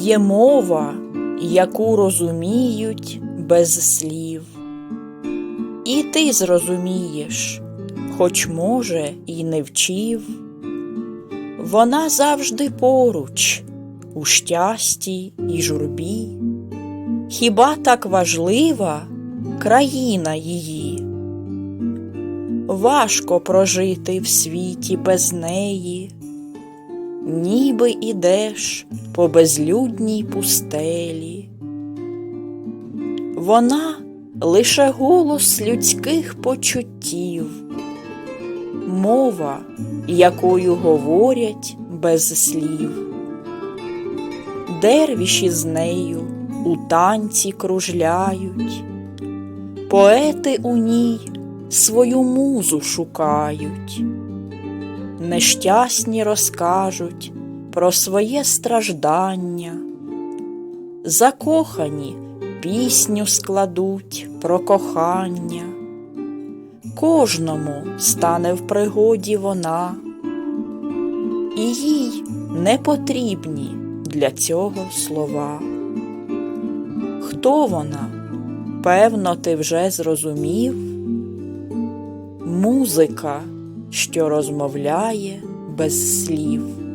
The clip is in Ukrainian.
Є мова, яку розуміють без слів. І ти зрозумієш, хоч, може, і не вчив. Вона завжди поруч, у щасті і журбі. Хіба так важлива країна її? Важко прожити в світі без неї, ніби ідеш по безлюдній пустелі. Вона лише голос людських почуттів, мова, якою говорять без слів. Дервіші з нею у танці кружляють, поети у ній свою музу шукають, нещасні розкажуть про своє страждання, закохані пісню складуть про кохання, кожному стане в пригоді вона, і їй не потрібні для цього слова. Хто вона? Певно, ти вже зрозумів. Музика, що розмовляє без слів.